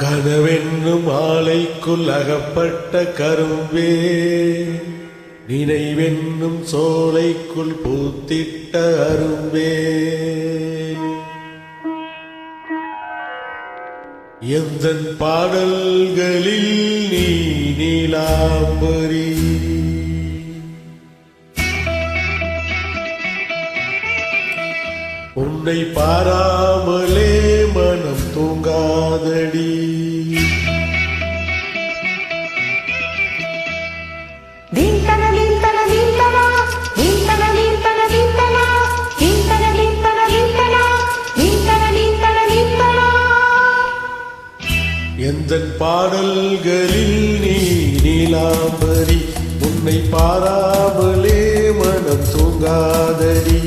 கனவென்னும் ஆலைக்குள் அகப்பட்ட கரும்பே நினைவென்னும் சோலைக்குள் பூத்திட்ட அரும்பே. எந்த பாடல்களில் நீ நீலாம்பரி? உன்னை பாராமலே மனம் தூங்காதடி. எந்த பாடல்களில் நீ நீலாம்பரி உன்னை பாராமலே மனம் தூங்காதடி.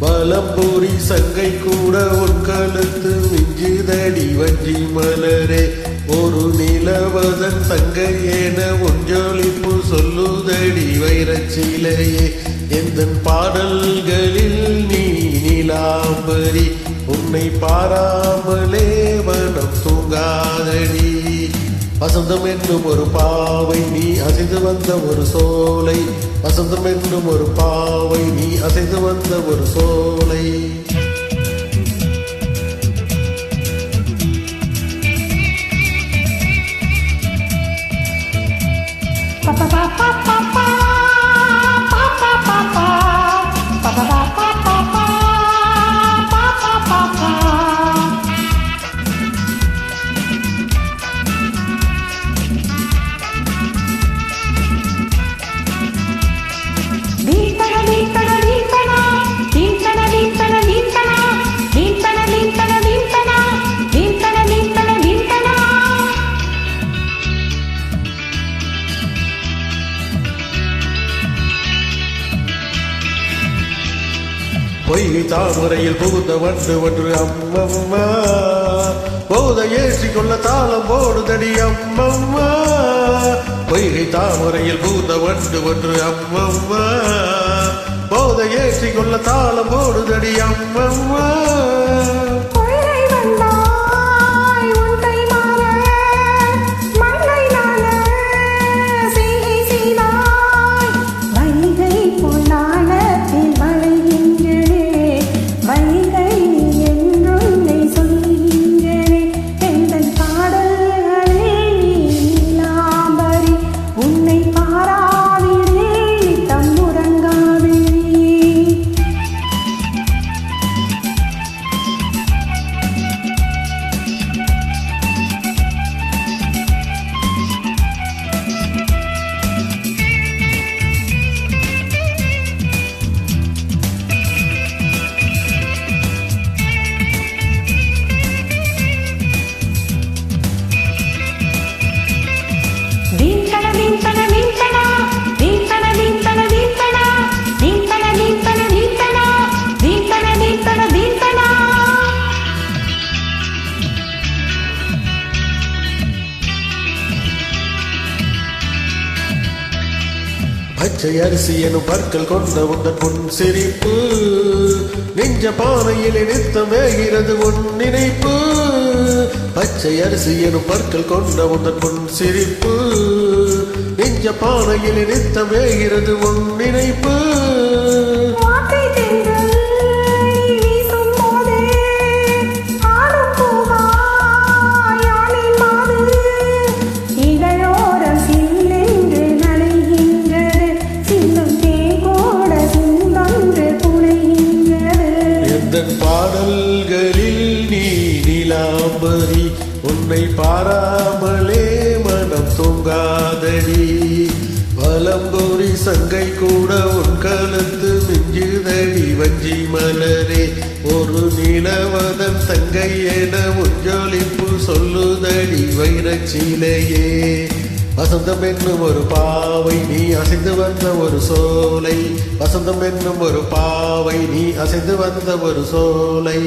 பலம்பூரி சங்கை கூட உன் கழுத்து மிஞ்சுதடி வஞ்சி மலரே ஒரு நிலவதன் சங்கை என ஒன்றொழிப்பு சொல்லுதடி வைரச்சிலையே எந்தன் பாடல்களில் நீ நிலாம்பரி உன்னை பாராமலே மனம் தூங்காதடி. வசந்தம் என்னும் ஒரு பாவை நீ அசைந்து வந்த ஒரு சோலை. வசந்தம் என்னும் ஒரு பாவை நீ அசைந்து வந்த ஒரு சோலை. 叭叭叭。பொய்கை தாமரையில் புகுந்த வண்டு ஒன்று அம்மம்மா. போத ஏற்றி கொள்ள தாளம் போடுதடி அம்மம்மா. பொய்கை தாமரையில் புகுந்த வண்டு ஒன்று அம்மம்மா. போத ஏற்றி கொள்ள தாளம் போடுதடி அம்மம்மா. பச்சை அரிசி எனும் பற்கள் கொண்ட உங்கள் பொன் சிரிப்பு நெஞ்ச பானையில் நித்தம் வேகிறது உன் நினைப்பு. பச்சை அரிசி எனும் பற்கள் கொண்ட உங்கள் பொன் சிரிப்பு நெஞ்ச பானையில் நித்தம் வேகிறது உன் நினைப்பு. கூட உன் கழுத்து மிஞ்சுதடி வஞ்சி மலரே. ஒரு நிலவதன் சங்கை என உஞ்சொலிப்பு சொல்லுதடி வைரச்சிலையே. வசந்தம் என்னும் ஒரு பாவை நீ அசைந்து வந்த ஒரு சோலை. வசந்தம் என்னும் ஒரு பாவை நீ அசைந்து வந்த ஒரு சோலை.